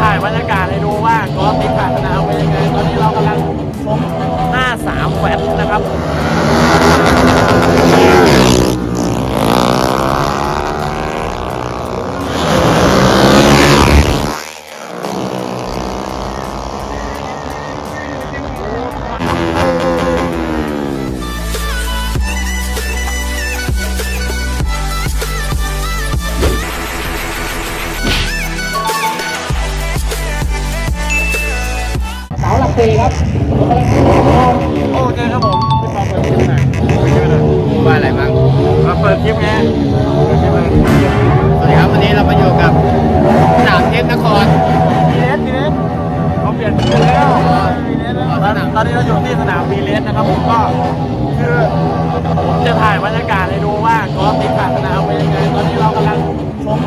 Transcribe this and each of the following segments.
ถ่ายบร อนนี้เราอยู่ที่สนามบีเลสนะครับผมก็คือผมจะถ่ายบรรยากาศให้ดูว่ากอล์ฟที่ขาดสนามเป็นยังไงตอนนี้เรากำลังชม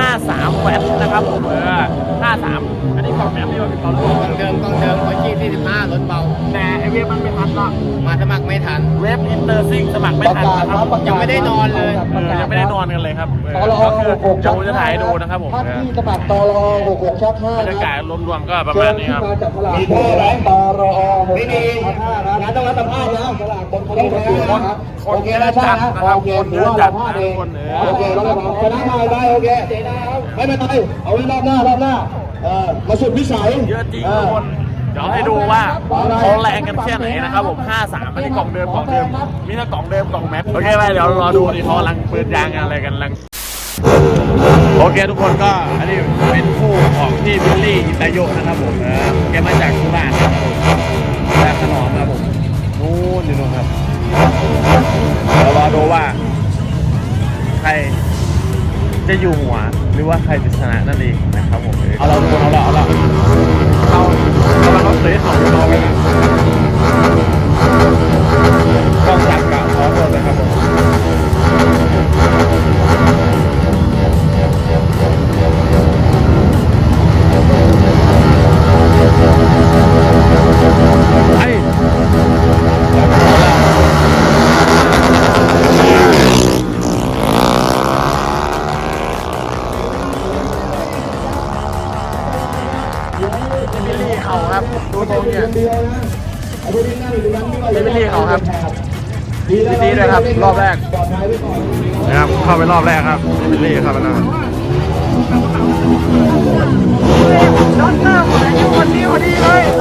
53แวตนะครับผมเออ53 อันนี้กอแบบที่เราเป็นกองลูกกองเดิมกองเดิมหัวจี้ที่15รถเบา แต่ไอเว็บมันไม่ทันหรอกมาสมัครไม่ทัน เว็บอินเตอร์ซิงสมัครไม่ทันนะครับ ยังไม่ได้นอนเลยเออยังไม่ได้นอนกันเลยครับเอตอลก็คือหกเดี๋ยวผมจะถ่ายให้ดูนะครับผมท่านที่สมัครตลหกหกชักห้าบรรยากาศรวมๆก็ประมาณนี้ครับเชิญที่มาจับฉลากมีไหมตลหกหกชักห้านะงั้นต้องรับสัมภาษณ์นะฉลากคนคนนี้นะครับคนโอเคนะใช่นะคนเยอะจัดนะครับโอเคนเยถือะว่าจัเราดพลาดเองคนเออโอเคเราเลยชนะมาได้โอเคไม่เป็นไรเอาไว้รอบหน้ารอบหน้า มาสุดวิสัยเยอะจริงทุกคนเดี๋ยวให้ดูว่าเขาแรงกันแค่ไหนนะครับผม 53อันนี้กล่องเดิมกล่องเดิม มีทั้งกล่องเดิมกล่องแม็กโอเคไปเดี๋ยวรอดูนี่เขากำลังปืนยางกันอะไรกันกำลังโอเคทุกคนก็อันนี้เป็นคู่ของที่บิลลี่อิตาโยะนะครับผมเออแกมาจากสุราษฎร์ครับผมจากขนอมครับผมนู่นอยู่นู่นครับเดี๋ยวรอดูว่าใคร จะอยู่หัวหรือว่าใครจะชนะนั่นเองนะครับผมเอาเราทุกคนเอาเราเอาเราเขากำลังเขาเสียของเราไปนะ รับรอบแรกปลอดภัยไว้ก่อนนะครับเข้าไปรอบแรกครับบิลลี่เข้าไปแล้ว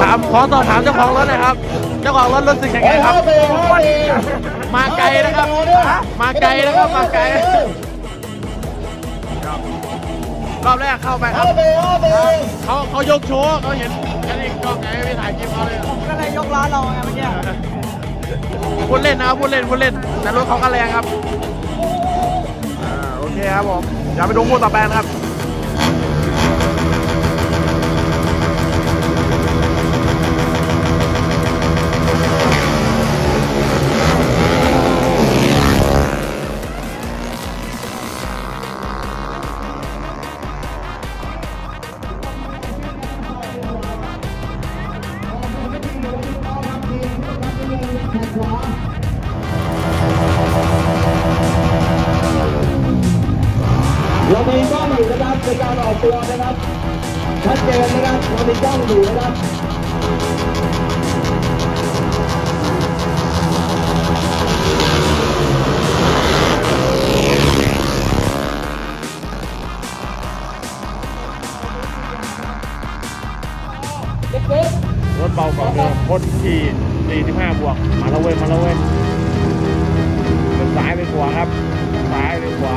ถามขอสอบถามเจ้าของรถหน่อยครับ เจ้าของรถรู้สึกยังไงครับ มาไกลนะครับ มาไกลนะครับมาไกลรอบแรกเข้าไปครับเขาเขายกโชว์เขาเห็นกันอีกกล้องไงไปถ่ายคลิปเขาเลยก็เลยยกล้อเราไงเมื่อกี้ พูดเล่นนะครับพูดเล่นพูดเล่นแต่รถเขาก็แรงครับอ่าโอเคครับผมอย่าไปดูคู่ต่อไปนะครับ ตัวนะครับชัดเจนนะครับเรามีกล้องอยู่นะครับรถเบากว่าเดิมคนขี่45 บวก มาแล้วเว้ย มาแล้วเว้ยเป็นซ้ายไปขวาครับซ้ายไปขวา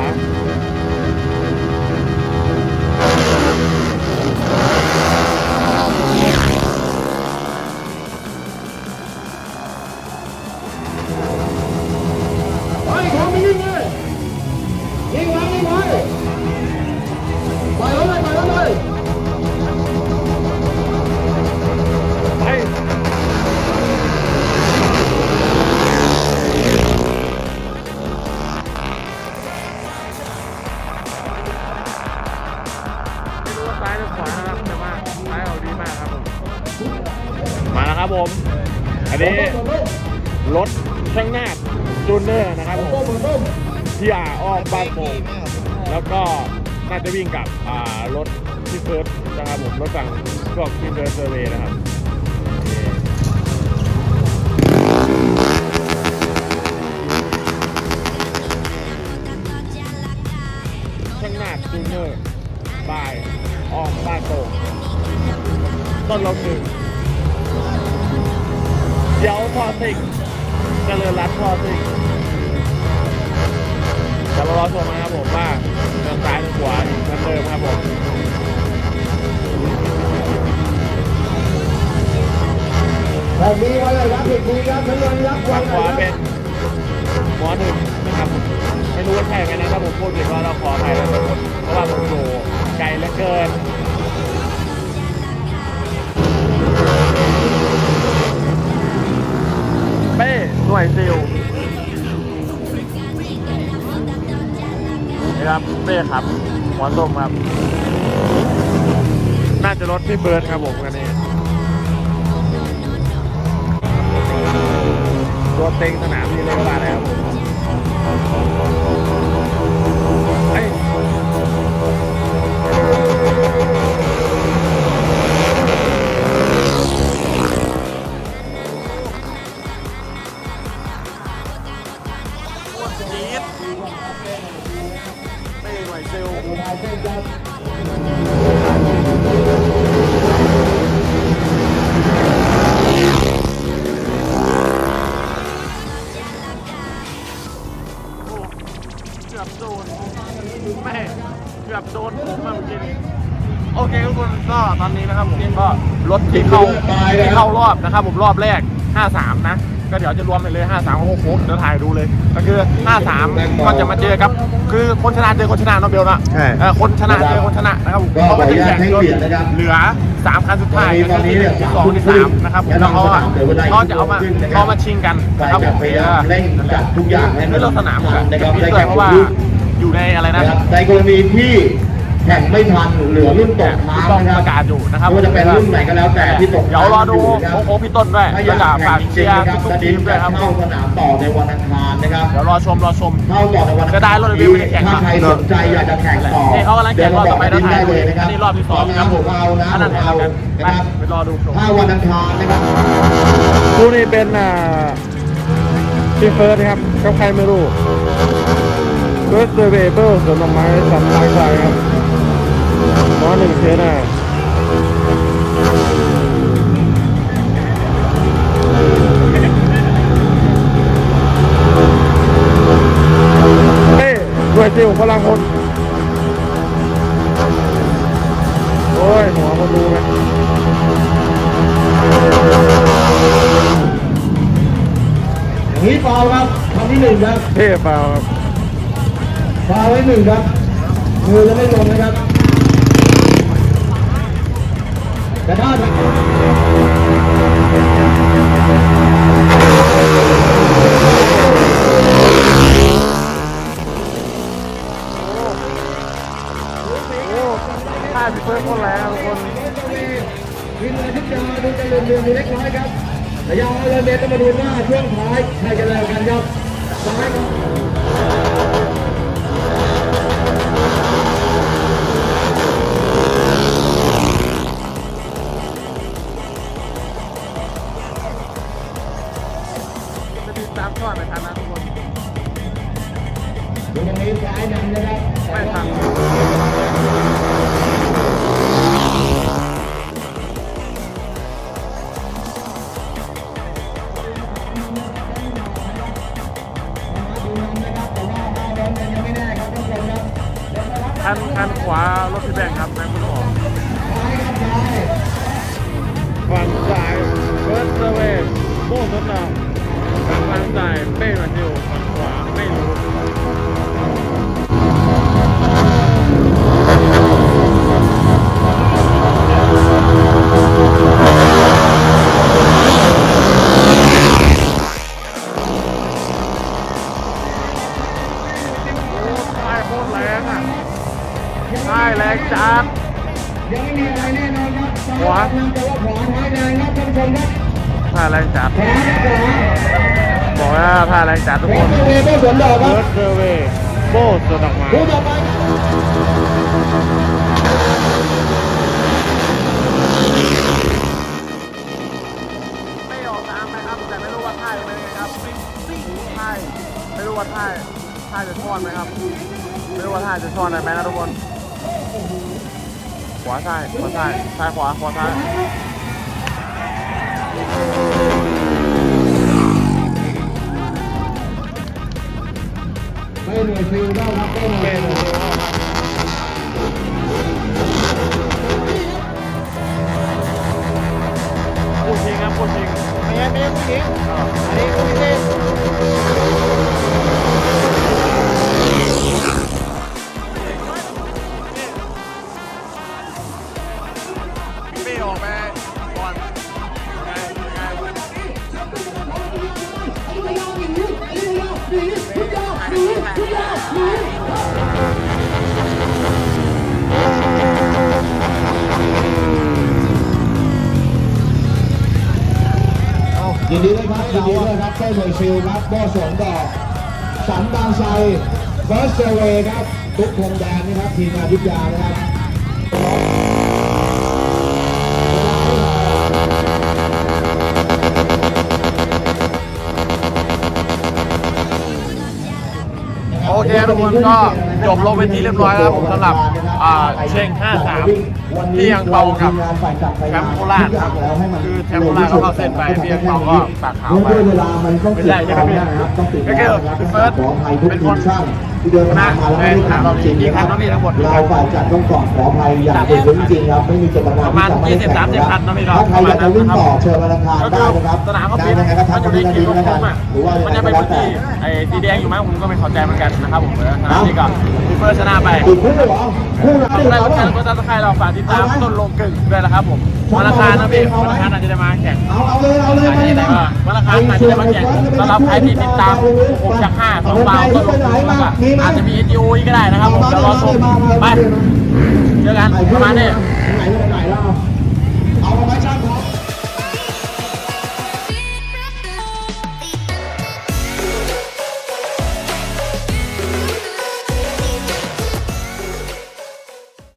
ครับผม อันนี้รถช่างนาดจูเนอร์นะครับผมที่อ่าอ้อมบ้านโป่งแล้วก็น่าจะวิ่งกับอ่ารถที่เฟิร์สนะครับผมรถสั่งพวกพี่เฟิร์สเซอร์เวย์นะครับ แต่มีอะไรรับผิดดีครับทั้งวันรับวัฝั่นงขวาเป็นหมอหนึ่งนะครับไม่รู้ว่าใช่ไหมนะถ้าผมพูดผิดว่าเราขออภัยนะทุกคนเพราะว่าผมอยู่ไกลเหลือเกินเป้หน่วยซิลนี่ครับเป้ครับหัวส้มครับ น่าจะรถพี่เบิร์ดครับผมกันนี้ ตัวเต็งสนามนี่เลยก็ว่าแล้วเกือบโดนแม่เกือบโดนผมมาเมื่อกี้นี้โอเคทุกคนก็ตอนนี้นะครับผมก็รถที่เข้าที่เข้ารอบนะครับผมรอบแรก 53 นะ ก็เดี๋ยวจะรวมไปเลย 53ของโค้กเดี๋ยวถ่ายดูเลย ก็คือ 53 ก็จะมาเจอกับคือคนชนะเจอคนชนะเนาะเบลเนาะใช่ เออคนชนะเจอคนชนะนะครับผมก็เขาขอก็อนุจะญาตแข่งให้รถเกียรตินะครับเหลือ 3คันสุดท้ายตอนนี้เนี่ยที่สองที่สามนะครับผมแล้วเขาอะเขาจะเอามาเขามาชิงกันไปนะครับผจัดมพยายามเร่งจัดทุกอย่างให้มัไม่นลงสนามกันนะครับนี่ได้เลแข่ยงเพราะว่าอยู่ในอะไรนะนะครับในกรณีที่ แข่งไม่ทันเหลือรุ่นตกค้างต้องนะคปรับระกาศอยู่นะครับไม่ว่าจะเป็นรุ่นไหนก็แล้วแต่ที่ตกเดี๋ยวรอดูค้างยู่นะครับโอ้โหพี่ต้นด้วยถ้าอแล้วยากก็แข่ฝากงจเชีริงยร์ๆนะครับทุกตอนทีนี้มด้วยครับ เข้าสนามต่อในวันอังคารนะครับ เดี๋ยวรอชมรอชม เข้าต่อในวันอังคารจะได้รถเบลไม่ได้แข่งถ้าใครสนใจอยากจะแข่งต่อนี่เขากำลังแข่งรอบต่อไปเดินมาแล้วบอกได้เลยนะครับอันนี้รอบที่สองน้ำของเรานะอันนั้นของเราไปนะครับไปรอดูชม ถ้าวันอังคารนะครับ คู่นี้เป็นอ่าพี่เฟิร์สครับกับใครไม่รู้เฟิร์สเซอร์เวเบอร์สวนดอกไม้สันลายใจครับ มอหนึ่งเทน่าเฮ้ยด้วยซิลพลังคนโอ้ย หัวคนดูไหมอย่างนี้ฟาครับคำที่หนึ่งครับเท่เปล่าครับฟาไว้หนึ่งครับมือจะไม่ลงนะครับ แต่ถ้าโอ้าพี่เฟิร์สคนแรงคนวินอาทิตย์ยาดูจะเลื่นเรือนอยู่เล็กน้อยครับระยะเรือเมตรจะมาดูหน้าช่วงท้ายใครจะเร็วกันครับซ้ายครับ ไม่ทันคันคันขวารถพี่แบงค์ครับแบงคุณออกฝั่งซ้ายเฟิร์สเซเว่นโบ้ทดลองฝั่งฝั่งซ้ายเป้มาจิว ยังไม่มีอะไรแน่นอนครับขวาแต่ว่าขวาท้ายแดงครับท่านผู้ชมครับผ้าแรงจัดขวาครับอกว่าผ้าแรงจัดทุกคนเวเบอร์สวนดอกครับเวเบอร์โบสวนดอกมาคู่ต่อไปไม่รู้ว่าท่าท่าจะทอนไหมครับ ไม่รู้ว่าท่าจะทอนได้ไหมนะทุกคน ปวาซ้ายขวาซ้ายซ้ายขวาขวาซ้ายไม่เหนื่อยฟิลได้ครับไม่เหนื่อยฟิลพูดจริงครับพูดจริงไม่ใช่ไม่ใช่ผู้หญิงอันนี้ผู้หญิง นดีด้วยครับยินดีด้วยครับเต้หน่อยฟิลครับโบสวนดอกสันบางไทรเฟิร์สเซเวครับ ทุกพรมแดนนะครับทีมงานยุทธยานะครับโอเคทุกคนก็จบลงเป็นที่เรียบร้อยแล้วผมสำหรับ อ่าเชง53ที่ยังเปากับแชมป์โคราชครับผมคือแชมป์โคราชเขาเข้าเส้นไปพี่ยังเปาก็ปากขาวไปด้วยเวลามันต้องไม่ใช่ใช่ไหมพี่นะครับต้องติดก็คือพี่เฟิร์สขออภัยทุกเป็นทีคมนช่าง ที่เดินทางมาแล้วไม่ได้ทำจริงนะครับเราฝ่ายจัดต้องกอดขออภัยอย่างสุดซึ้งจริงครับไม่มีเจตนาประมาณที่จะไม่ให้แข่งนะพี่เนาะถ้าใครอยากจะวิ่งต่อเชิญวันอังคารได้นะครับสนามเขาปิดยังไงก็มันจะคนมีนี้กี่ดีลูกแล้วผกันมอะหรือว่ายังมันไงจะก็เป็นแล้วพื้นแต่ที่ไอ้สีแดงอยู่มั้งผมก็ไม่เข้าใจเหมือนกันนะครับผมสนามนี้ก็พี่เฟิร์สชนะไปคู่เหรอคู่ไหนต้องเหรได้อประกันก็จะใครเราฝากติดตามต้นลงกึ่งด้วยนะครับผม วันอังคารนะพี่วันอังคารอาจจะได้มาแข่งเอาเอาเลยเอาเลยอาจจะได้มาวันอังคารอาจจะได้มาแข่งสำหรับใครที่ติดตามผมจากห้าสองบาวต้นลงกึ่งแล้วก็อาจจะมี ETO อีกก็ได้นะครับผมเดี๋ยวรอชมไปเจอกันประมาณนี้เ